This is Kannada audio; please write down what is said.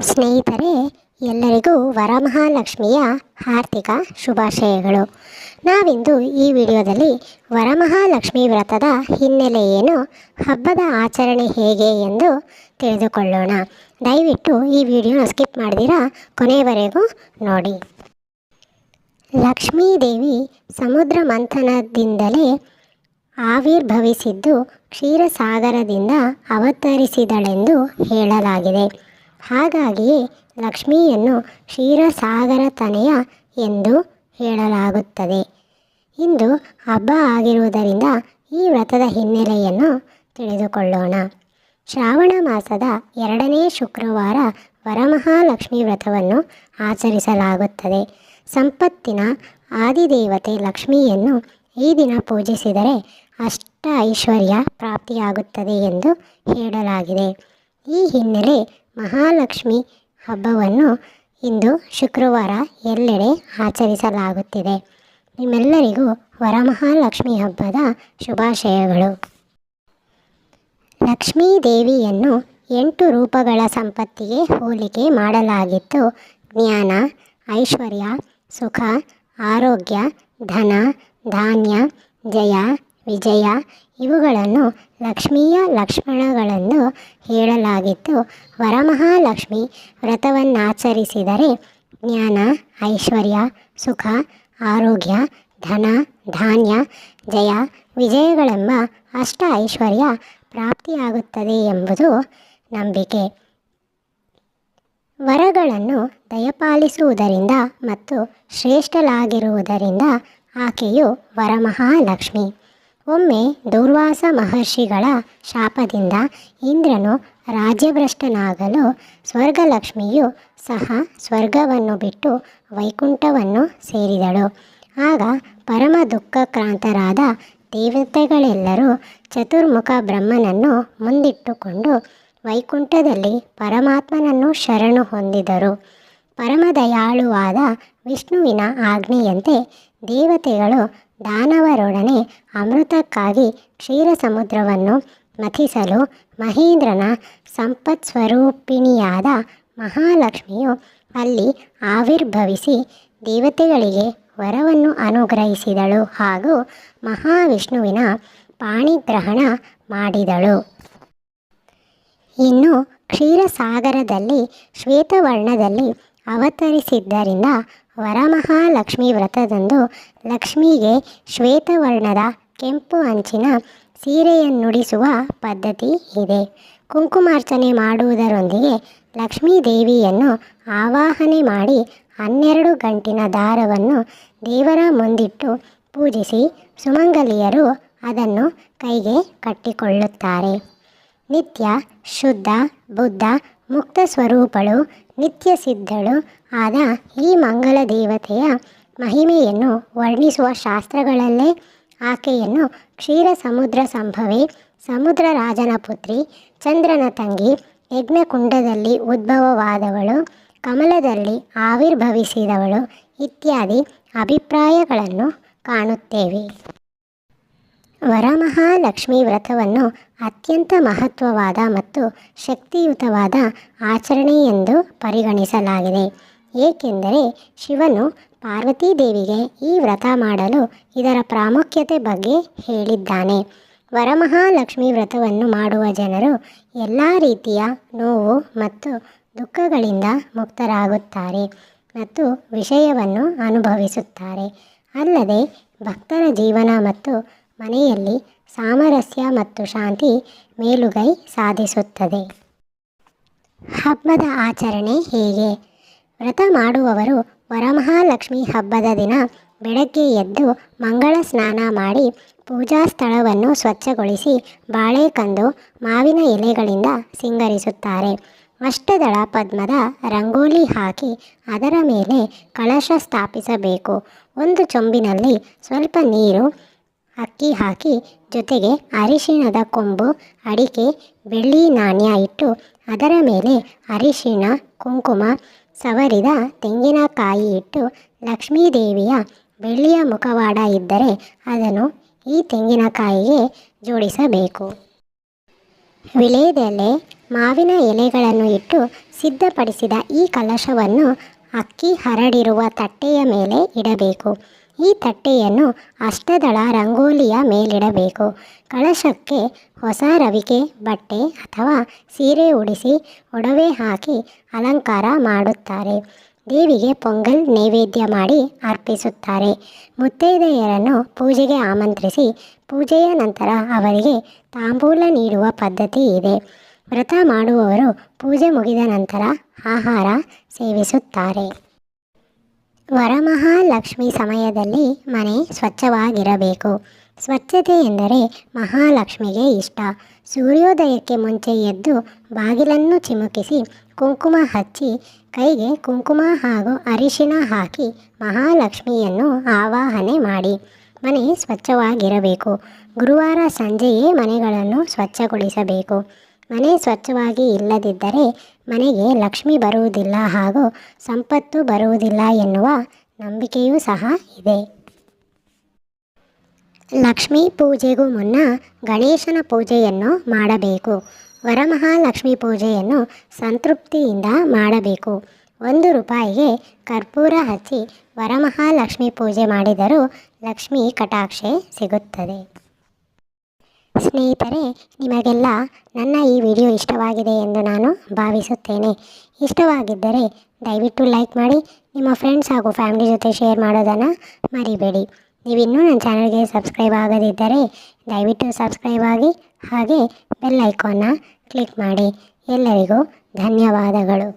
ಸ್ನೇಹಿತರೆ, ಎಲ್ಲರಿಗೂ ವರಮಹಾಲಕ್ಷ್ಮಿಯ ಆರ್ಥಿಕ ಶುಭಾಶಯಗಳು. ನಾವಿಂದು ಈ ವಿಡಿಯೋದಲ್ಲಿ ವರಮಹಾಲಕ್ಷ್ಮಿ ವ್ರತದ ಹಿನ್ನೆಲೆ ಏನು ಹಬ್ಬದ ಆಚರಣೆ ಹೇಗೆ ಎಂದು ತಿಳಿದುಕೊಳ್ಳೋಣ. ದಯವಿಟ್ಟು ಈ ವಿಡಿಯೋನ ಸ್ಕಿಪ್ ಮಾಡಿದಿರಾ, ಕೊನೆಯವರೆಗೂ ನೋಡಿ. ಲಕ್ಷ್ಮೀದೇವಿ ಸಮುದ್ರ ಮಂಥನದಿಂದಲೇ ಆವಿರ್ಭವಿಸಿದ್ದು ಕ್ಷೀರಸಾಗರದಿಂದ ಅವತರಿಸಿದಳೆಂದು ಹೇಳಲಾಗಿದೆ. ಹಾಗಾಗಿಯೇ ಲಕ್ಷ್ಮಿಯನ್ನು ಕ್ಷೀರಸಾಗರ ತನೆಯ ಎಂದು ಹೇಳಲಾಗುತ್ತದೆ. ಇಂದು ಹಬ್ಬ ಆಗಿರುವುದರಿಂದ ಈ ವ್ರತದ ಹಿನ್ನೆಲೆಯನ್ನು ತಿಳಿದುಕೊಳ್ಳೋಣ. ಶ್ರಾವಣ ಮಾಸದ ಎರಡನೇ ಶುಕ್ರವಾರ ವರಮಹಾಲಕ್ಷ್ಮಿ ವ್ರತವನ್ನು ಆಚರಿಸಲಾಗುತ್ತದೆ. ಸಂಪತ್ತಿನ ಆದಿದೇವತೆ ಲಕ್ಷ್ಮಿಯನ್ನು ಈ ದಿನ ಪೂಜಿಸಿದರೆ ಅಷ್ಟ ಐಶ್ವರ್ಯ ಪ್ರಾಪ್ತಿಯಾಗುತ್ತದೆ ಎಂದು ಹೇಳಲಾಗಿದೆ. ಈ ಹಿನ್ನೆಲೆ ಮಹಾಲಕ್ಷ್ಮಿ ಹಬ್ಬವನ್ನು ಇಂದು ಶುಕ್ರವಾರ ಎಲ್ಲೆಡೆ ಆಚರಿಸಲಾಗುತ್ತಿದೆ. ನಿಮ್ಮೆಲ್ಲರಿಗೂ ವರಮಹಾಲಕ್ಷ್ಮಿ ಹಬ್ಬದ ಶುಭಾಶಯಗಳು. ಲಕ್ಷ್ಮೀ ದೇವಿಯನ್ನು ಎಂಟು ರೂಪಗಳ ಸಂಪತ್ತಿಗೆ ಹೋಲಿಕೆ ಮಾಡಲಾಗಿದ್ದು ಜ್ಞಾನ, ಐಶ್ವರ್ಯ, ಸುಖ, ಆರೋಗ್ಯ, ಧನ, ಧಾನ್ಯ, ಜಯ ವಿಜಯ, ಇವುಗಳನ್ನು ಲಕ್ಷ್ಮೀಯ ಲಕ್ಷ್ಮಣಗಳೆಂದು ಹೇಳಲಾಗಿತ್ತು. ವರಮಹಾಲಕ್ಷ್ಮಿ ವ್ರತವನ್ನಾಚರಿಸಿದರೆ ಜ್ಞಾನ, ಐಶ್ವರ್ಯ, ಸುಖ, ಆರೋಗ್ಯ, ಧನ, ಧಾನ್ಯ, ಜಯ, ವಿಜಯಗಳೆಂಬ ಅಷ್ಟ ಐಶ್ವರ್ಯ ಪ್ರಾಪ್ತಿಯಾಗುತ್ತದೆ ಎಂಬುದು ನಂಬಿಕೆ. ವರಗಳನ್ನು ದಯಪಾಲಿಸುವುದರಿಂದ ಮತ್ತು ಶ್ರೇಷ್ಠಲಾಗಿರುವುದರಿಂದ ಆಕೆಯು ವರಮಹಾಲಕ್ಷ್ಮಿ. ಒಮ್ಮೆ ದುರ್ವಾಸ ಮಹರ್ಷಿಗಳ ಶಾಪದಿಂದ ಇಂದ್ರನು ರಾಜ್ಯಭ್ರಷ್ಟನಾಗಲು ಸ್ವರ್ಗಲಕ್ಷ್ಮಿಯು ಸಹ ಸ್ವರ್ಗವನ್ನು ಬಿಟ್ಟು ವೈಕುಂಠವನ್ನು ಸೇರಿದಳು. ಆಗ ಪರಮ ದುಃಖಕ್ರಾಂತರಾದ ದೇವತೆಗಳೆಲ್ಲರೂ ಚತುರ್ಮುಖ ಬ್ರಹ್ಮನನ್ನು ಮುಂದಿಟ್ಟುಕೊಂಡು ವೈಕುಂಠದಲ್ಲಿ ಪರಮಾತ್ಮನನ್ನು ಶರಣು ಹೊಂದಿದರು. ಪರಮದಯಾಳುವಾದ ವಿಷ್ಣುವಿನ ಆಜ್ಞೆಯಂತೆ ದೇವತೆಗಳು ದಾನವರೊಡನೆ ಅಮೃತಕ್ಕಾಗಿ ಕ್ಷೀರ ಸಮುದ್ರವನ್ನು ಮಥಿಸಲು ಮಹೇಂದ್ರನ ಸಂಪತ್ ಸ್ವರೂಪಿಣಿಯಾದ ಮಹಾಲಕ್ಷ್ಮಿಯು ಅಲ್ಲಿ ಆವಿರ್ಭವಿಸಿ ದೇವತೆಗಳಿಗೆ ವರವನ್ನು ಅನುಗ್ರಹಿಸಿದಳು ಹಾಗೂ ಮಹಾವಿಷ್ಣುವಿನ ಪಾಣಿಗ್ರಹಣ ಮಾಡಿದಳು. ಇನ್ನು ಕ್ಷೀರಸಾಗರದಲ್ಲಿ ಶ್ವೇತವರ್ಣದಲ್ಲಿ ಅವತರಿಸಿದ್ದರಿಂದ ವರಮಹಾಲಕ್ಷ್ಮಿ ವ್ರತದಂದು ಲಕ್ಷ್ಮಿಗೆ ಶ್ವೇತವರ್ಣದ ಕೆಂಪು ಅಂಚಿನ ಸೀರೆಯನ್ನುಡಿಸುವ ಪದ್ಧತಿ ಇದೆ. ಕುಂಕುಮಾರ್ಚನೆ ಮಾಡುವುದರೊಂದಿಗೆ ಲಕ್ಷ್ಮೀ ದೇವಿಯನ್ನು ಆವಾಹನೆ ಮಾಡಿ ಹನ್ನೆರಡು ಗಂಟಿನ ದಾರವನ್ನು ದೇವರ ಮುಂದಿಟ್ಟು ಪೂಜಿಸಿ ಸುಮಂಗಲಿಯರು ಅದನ್ನು ಕೈಗೆ ಕಟ್ಟಿಕೊಳ್ಳುತ್ತಾರೆ. ನಿತ್ಯ ಶುದ್ಧ, ಬುದ್ಧ, ಮುಕ್ತ ಸ್ವರೂಪಳು, ನಿತ್ಯ ಸಿದ್ಧಳು ಆದ ಈ ಮಂಗಳ ದೇವತೆಯ ಮಹಿಮೆಯನ್ನು ವರ್ಣಿಸುವ ಶಾಸ್ತ್ರಗಳಲ್ಲೇ ಆಕೆಯನ್ನು ಕ್ಷೀರ ಸಮುದ್ರ ಸಂಭವಿ, ಸಮುದ್ರ ರಾಜನ ಪುತ್ರಿ, ಚಂದ್ರನ ತಂಗಿ, ಯಜ್ಞಕುಂಡದಲ್ಲಿ ಉದ್ಭವವಾದವಳು, ಕಮಲದಲ್ಲಿ ಆವಿರ್ಭವಿಸಿದವಳು ಇತ್ಯಾದಿ ಅಭಿಪ್ರಾಯಗಳನ್ನು ಕಾಣುತ್ತೇವೆ. ವರಮಹಾಲಕ್ಷ್ಮಿ ವ್ರತವನ್ನು ಅತ್ಯಂತ ಮಹತ್ವವಾದ ಮತ್ತು ಶಕ್ತಿಯುತವಾದ ಆಚರಣೆ ಎಂದು ಪರಿಗಣಿಸಲಾಗಿದೆ. ಏಕೆಂದರೆ ಶಿವನು ಪಾರ್ವತಿ ದೇವಿಗೆ ಈ ವ್ರತ ಮಾಡಲು ಇದರ ಪ್ರಾಮುಖ್ಯತೆ ಬಗ್ಗೆ ಹೇಳಿದ್ದಾನೆ. ವರಮಹಾಲಕ್ಷ್ಮಿ ವ್ರತವನ್ನು ಮಾಡುವ ಜನರು ಎಲ್ಲ ರೀತಿಯ ನೋವು ಮತ್ತು ದುಃಖಗಳಿಂದ ಮುಕ್ತರಾಗುತ್ತಾರೆ ಮತ್ತು ವಿಷಯವನ್ನು ಅನುಭವಿಸುತ್ತಾರೆ. ಅಲ್ಲದೆ ಭಕ್ತರ ಜೀವನ ಮತ್ತು ಮನೆಯಲ್ಲಿ ಸಾಮರಸ್ಯ ಮತ್ತು ಶಾಂತಿ ಮೇಲುಗೈ ಸಾಧಿಸುತ್ತದೆ. ಹಬ್ಬದ ಆಚರಣೆ ಹೇಗೆ? ವ್ರತ ಮಾಡುವವರು ವರಮಹಾಲಕ್ಷ್ಮಿ ಹಬ್ಬದ ದಿನ ಬೆಳಗ್ಗೆ ಎದ್ದು ಮಂಗಳ ಸ್ನಾನ ಮಾಡಿ ಪೂಜಾ ಸ್ಥಳವನ್ನು ಸ್ವಚ್ಛಗೊಳಿಸಿ ಬಾಳೆಕಂದು ಮಾವಿನ ಎಲೆಗಳಿಂದ ಸಿಂಗರಿಸುತ್ತಾರೆ. ಅಷ್ಟದಳ ಪದ್ಮದ ರಂಗೋಲಿ ಹಾಕಿ ಅದರ ಮೇಲೆ ಕಳಶ ಸ್ಥಾಪಿಸಬೇಕು. ಒಂದು ಚೊಂಬಿನಲ್ಲಿ ಸ್ವಲ್ಪ ನೀರು ಅಕ್ಕಿ ಹಾಕಿ ಜೊತೆಗೆ ಅರಿಶಿಣದ ಕೊಂಬು, ಅಡಿಕೆ, ಬೆಳ್ಳಿ, ನಾಣ್ಯ ಇಟ್ಟು ಅದರ ಮೇಲೆ ಅರಿಶಿಣ, ಕುಂಕುಮ ಸವರಿದ ತೆಂಗಿನಕಾಯಿ ಇಟ್ಟು ಲಕ್ಷ್ಮೀದೇವಿಯ ಬೆಳ್ಳಿಯ ಮುಖವಾಡ ಇದ್ದರೆ ಅದನ್ನು ಈ ತೆಂಗಿನಕಾಯಿಗೆ ಜೋಡಿಸಬೇಕು. ವಿಳೆದೆಲೆ ಮಾವಿನ ಎಲೆಗಳನ್ನು ಇಟ್ಟು ಸಿದ್ಧಪಡಿಸಿದ ಈ ಕಲಶವನ್ನು ಅಕ್ಕಿ ಹರಡಿರುವ ತಟ್ಟೆಯ ಮೇಲೆ ಇಡಬೇಕು. ಈ ತಟ್ಟೆಯನ್ನು ಅಷ್ಟದಳ ರಂಗೋಲಿಯ ಮೇಲಿಡಬೇಕು. ಕಳಶಕ್ಕೆ ಹೊಸ ರವಿಕೆ ಬಟ್ಟೆ ಅಥವಾ ಸೀರೆ ಉಡಿಸಿ ಒಡವೆ ಹಾಕಿ ಅಲಂಕಾರ ಮಾಡುತ್ತಾರೆ. ದೇವಿಗೆ ಪೊಂಗಲ್ ನೈವೇದ್ಯ ಮಾಡಿ ಅರ್ಪಿಸುತ್ತಾರೆ. ಮುತ್ತೈದೆಯರನ್ನು ಪೂಜೆಗೆ ಆಮಂತ್ರಿಸಿ ಪೂಜೆಯ ನಂತರ ಅವರಿಗೆ ತಾಂಬೂಲ ನೀಡುವ ಪದ್ಧತಿ ಇದೆ. ವ್ರತ ಮಾಡುವವರು ಪೂಜೆ ಮುಗಿದ ನಂತರ ಆಹಾರ ಸೇವಿಸುತ್ತಾರೆ. ವರಮಹಾಲಕ್ಷ್ಮಿ ಸಮಯದಲ್ಲಿ ಮನೆ ಸ್ವಚ್ಛವಾಗಿರಬೇಕು. ಸ್ವಚ್ಛತೆ ಎಂದರೆ ಮಹಾಲಕ್ಷ್ಮಿಗೆ ಇಷ್ಟ. ಸೂರ್ಯೋದಯಕ್ಕೆ ಮುಂಚೆ ಎದ್ದು ಬಾಗಿಲನ್ನು ಚಿಮುಕಿಸಿ ಕುಂಕುಮ ಹಚ್ಚಿ ಕೈಗೆ ಕುಂಕುಮ ಹಾಗೂ ಅರಿಶಿಣ ಹಾಕಿ ಮಹಾಲಕ್ಷ್ಮಿಯನ್ನು ಆವಾಹನೆ ಮಾಡಿ. ಮನೆ ಸ್ವಚ್ಛವಾಗಿರಬೇಕು. ಗುರುವಾರ ಸಂಜೆಯೇ ಮನೆಗಳನ್ನು ಸ್ವಚ್ಛಗೊಳಿಸಬೇಕು. ಮನೆ ಸ್ವಚ್ಛವಾಗಿ ಇಲ್ಲದಿದ್ದರೆ ಮನೆಗೆ ಲಕ್ಷ್ಮಿ ಬರುವುದಿಲ್ಲ ಹಾಗೂ ಸಂಪತ್ತು ಬರುವುದಿಲ್ಲ ಎನ್ನುವ ನಂಬಿಕೆಯೂ ಸಹ ಇದೆ. ಲಕ್ಷ್ಮೀ ಪೂಜೆಗೂ ಮುನ್ನ ಗಣೇಶನ ಪೂಜೆಯನ್ನು ಮಾಡಬೇಕು. ವರಮಹಾಲಕ್ಷ್ಮಿ ಪೂಜೆಯನ್ನು ಸಂತೃಪ್ತಿಯಿಂದ ಮಾಡಬೇಕು. ಒಂದು ರೂಪಾಯಿಗೆ ಕರ್ಪೂರ ಹಚ್ಚಿ ವರಮಹಾಲಕ್ಷ್ಮಿ ಪೂಜೆ ಮಾಡಿದರೂ ಲಕ್ಷ್ಮಿ ಕಟಾಕ್ಷೆ ಸಿಗುತ್ತದೆ. ಸ್ನೇಹಿತರೆ, ನಿಮಗೆಲ್ಲ ನನ್ನ ಈ ವಿಡಿಯೋ ಇಷ್ಟವಾಗಿದೆ ಎಂದು ನಾನು ಭಾವಿಸುತ್ತೇನೆ. ಇಷ್ಟವಾಗಿದ್ದರೆ ದಯವಿಟ್ಟು ಲೈಕ್ ಮಾಡಿ, ನಿಮ್ಮ ಫ್ರೆಂಡ್ಸ್ ಹಾಗೂ ಫ್ಯಾಮಿಲಿ ಜೊತೆ ಶೇರ್ ಮಾಡೋದನ್ನು ಮರಿಬೇಡಿ. ನೀವಿನ್ನೂ ನನ್ನ ಚಾನಲ್ಗೆ ಸಬ್ಸ್ಕ್ರೈಬ್ ಆಗದಿದ್ದರೆ ದಯವಿಟ್ಟು ಸಬ್ಸ್ಕ್ರೈಬ್ ಆಗಿ, ಹಾಗೆ ಬೆಲ್ ಐಕಾನ್ನ ಕ್ಲಿಕ್ ಮಾಡಿ. ಎಲ್ಲರಿಗೂ ಧನ್ಯವಾದಗಳು.